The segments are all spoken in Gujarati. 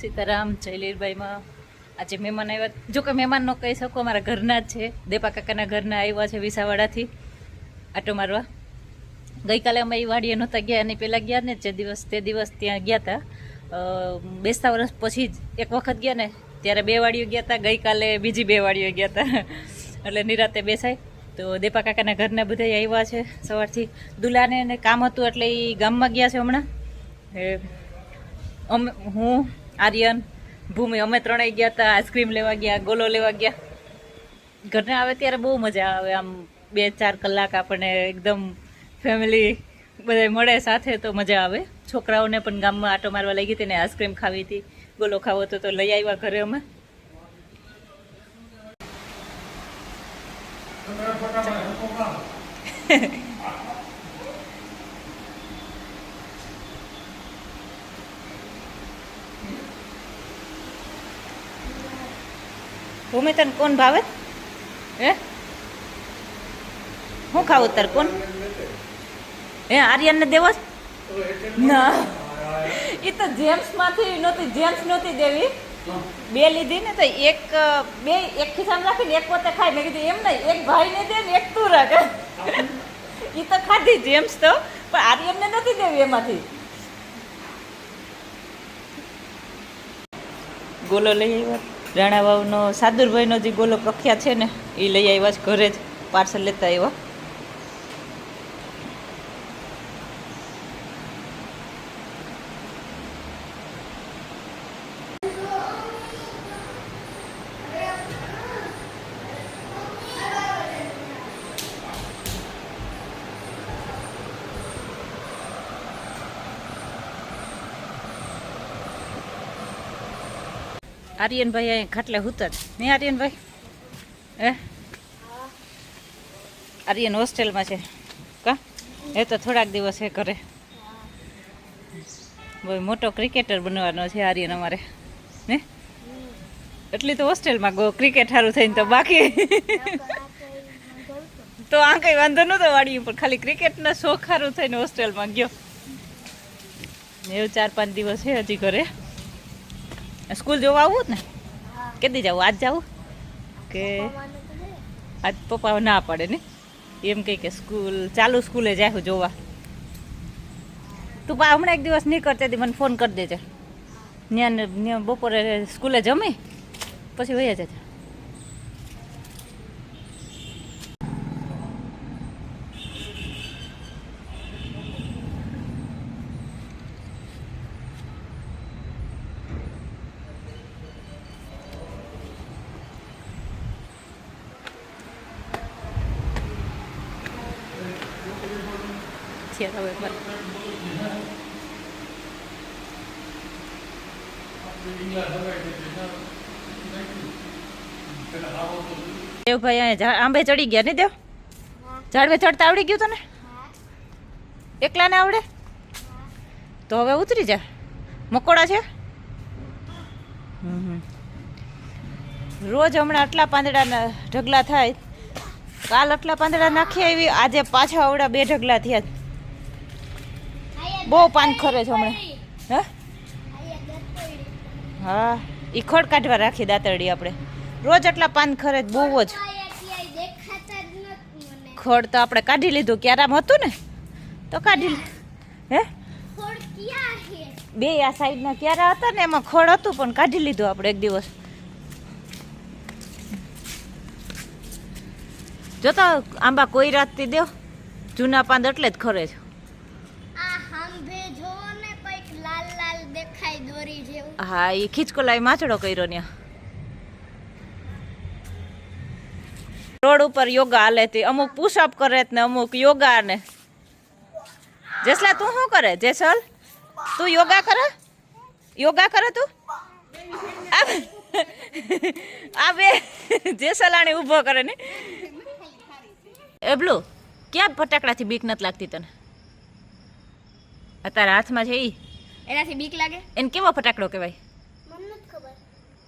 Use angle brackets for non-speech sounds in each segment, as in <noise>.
સીતારામ જયલીરભાઈમાં આજે મહેમાન આવ્યા. જો કે મહેમાન ન કહી શકો, અમારા ઘરના જ છે. દેપા કાકાના ઘરના આવ્યા છે વિસાવાડાથી આટો મારવા. ગઈકાલે અમે એ વાડીએ નહોતા ગયા એની પહેલાં ગયા ને જે દિવસ, તે દિવસ ત્યાં ગયા હતા બેસતા વર્ષ પછી જ એક વખત ગયા ને, ત્યારે બે વાડીઓ ગયા હતા ગઈકાલે બીજી બે વાડીઓ ગયા હતા એટલે નિરાતે બેસાય. તો દેપા કાકાના ઘરના બધા આવ્યા છે સવારથી. દુલાને કામ હતું એટલે એ ગામમાં ગયા છે હમણાં. અમે, હું આર્યન ભૂમિ અમે ત્રણેય ગયા હતા આઈસ્ક્રીમ લેવા ગયા ગોલો લેવા ગયા. ઘરને આવે ત્યારે બહુ મજા આવે આમ બે ચાર કલાક આપણને એકદમ ફેમિલી બધા મળે સાથે તો મજા આવે. છોકરાઓને પણ ગામમાં આટો મારવા લઈ ગઈ હતી ને આઈસ્ક્રીમ ખાવી હતી ગોલો ખાવો હતો તો લઈ આવ્યા ઘરે અમે. <laughs> ભૂમિ તને કોણ ભાવે? હે? શું ખાવું તાર કોણ? હે, આર્યનને દેવો ના. એ તો જેમ્સમાંથી નહોતી, જેમ્સ નહોતી દેવી. બે લીધી ને તો એક, બે, એક ખિસ્સામાં રાખીને એક પોતે ખાય. મેં કીધું, એમ નહીં, એક ભાઈને દે ને એક તું રાખ. એ તો ખાધી જેમ્સ તો, પણ આર્યનને નથી દેવી એમાંથી. ગોલો લઈ આવ્યા. રાણા વાવનો સાદુરભાઈનો જે ગોલો પ્રખ્યાત છે ને, એ લઈ આવ્યા છે ઘરે જ, પાર્સલ લેતા આવ્યા. આર્યનભાઈ અહીં ખાટલે હુતા જ નહીં આર્યનભાઈ? હે? આર્યન હોસ્ટેલમાં છે. કા? એ તો થોડાક દિવસ એ કરે બહુ મોટો ક્રિકેટર બનવાનો છે આર્યન અમારે. ને? એટલી તો હોસ્ટેલમાં ગો ક્રિકેટ સારું થઈને તો બાકી. તો આ કંઈ વાંધો નહોતો વાડી પણ ખાલી ક્રિકેટના શોખ સારું થઈને હોસ્ટેલમાં ગયો. એવું ચાર પાંચ દિવસ છે હજી ઘરે. સ્કૂલ જોવા આવું જ ને? કેદી જવું આજ જવું કે આજ પપ્પા ના પાડે ને? એમ કહે કે સ્કૂલ ચાલુ સ્કૂલે જાય જોવા. તું પા હમણાં એક દિવસ નહીં કરતી હતી મને ફોન કરી દેજે. ત્યાં બપોરે સ્કૂલે જમી પછી વહી જજે. છે ભાઈ બસ. દેવભાઈ અહીંયા આંબે ચડી ગયા નહીં દેવ ઝાડવે ચડતા આવડી ગયું તને? એકલાને આવડે? તો હવે ઉતરી જા. મકોડા છે. રોજ હમણાં આટલા પાંદડાના ઢગલા થાય. કાલ આટલા પાંદડા નાખી આવી આજે પાછા આવડા બે ઢગલા થયા. બહુ પાન ખરે છે હમણાં. હે? ઈ ખડ કાઢવા રાખી દાંતરડી આપણે રોજ આટલા પાન ખરે બહુ જ. ખડ તો આપણે કાઢી લીધું ક્યારામ હતું ને? તો કાઢી હે? બે આ સાઈડના ક્યારા હતા ને, એમાં ખડ હતું, પણ કાઢી લીધું આપણે એક દિવસ. જોતા આંબા કોઈ રાતથી દેવ, જૂના પાંદ એટલે જ ખરે છે. હા એ ખીચકોલાઈ માછડો કર્યો ને રોડ ઉપર યોગા હાલે તે, અમુક પુશઅપ કરે ને, અમુક યોગા ને જેસલા, તું શું કરે? જેસલ, તું યોગા કરે? યોગા કરે તું? આ બે- જેસલાણી ઊભો કરે ને. એ બ્લુ, ક્યાં ફટાકડાથી બીક નથી લાગતી તને? અત્યારે હાથમાં છે ઈ. એનાથી બીક લાગે? એને કેવો ફટાકડો કહેવાય?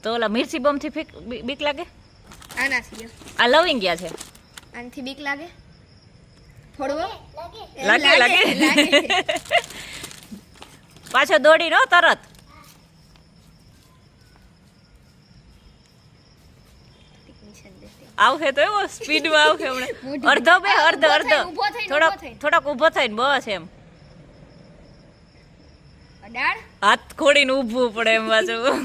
તો ઓલા મિર્ચી બોમ્બથી બીક લાગે? આનાથી આ લવિંગ ગયા છે. આનાથી બીક લાગે? થોડવો લાગે લાગે. <laughs> પાછો દોડી રહો તરત. આવશે તો એવો સ્પીડમાં આવશે અડધો બે અડધો અડધો. થોડોક થોડોક ઊભો થઈને બસ એમ. અડાડ? હાથ ખોડીને ઊભું પડે એમ પાછું.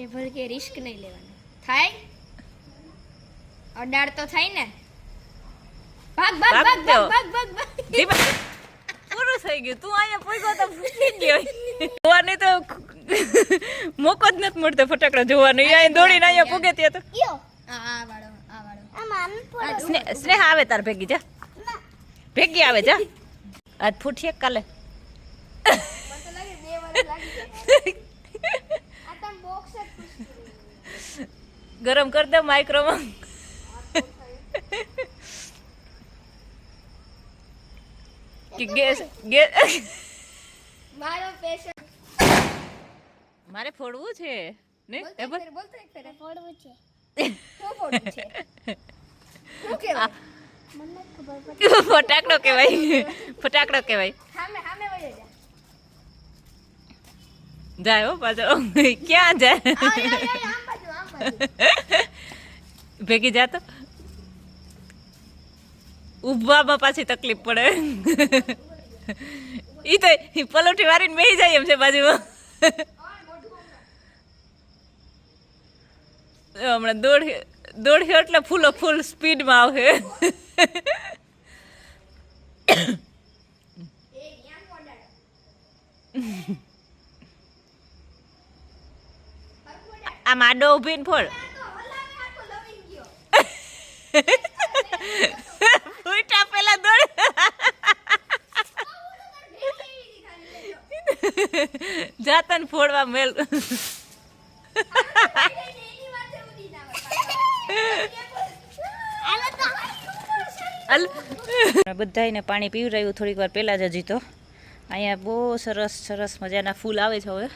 એ ભર કે રિસ્ક નહીં લેવાનું. થાય? અડાળ તો થાય ને. ભાગ ભાગ ભાગ ભાગ ભાગ ભાગ પૂરું થઈ ગયું. તું અહીંયા પોઈગો તો ફૂટી ગયો. જોવાને તો મોકો જ નથી મળતો ફટાકડા જોવાનો. અહીંયા દોડીને અહીંયા પૂગે ત્યાં તો. આ આ વાળો આ વાળો. સ્નેહ સ્નેહ આવે તાર ભેગી જા. ભેગી આવે જા. આજ ફૂટીએ કાલે ગરમ કરી દે માઇક્રોમાં ગેસ ગેસ. મારો પેશન મારે ફોડવું છે ને? એ બોલ. ફોડવું છે. શું ફોડવું છે? શું <laughs> ફટાકડો કહેવાય. ફટાકડો કહેવાય. જા. જાય હો પાછો. ક્યાં જાય? ભેગી જાતો ઊભવામાં પાછી તકલીફ પડે. ઈ તો પલોઠી વારીને બેસી જાય એમ છે બાજુમાં. હમણાં દોડ દોડ્યો એટલે ફૂલો ફૂલ સ્પીડમાં આવે આમ આડો ઊભીને ફોડ. ફૂટા પેલા દોડ. જાતન ફોડવા મેલ. અલ બધાને પાણી પીવરાયું થોડીક વાર પહેલાં જ હજી તો. અહીંયા બહુ સરસ સરસ મજાના ફૂલ આવે છે હવે.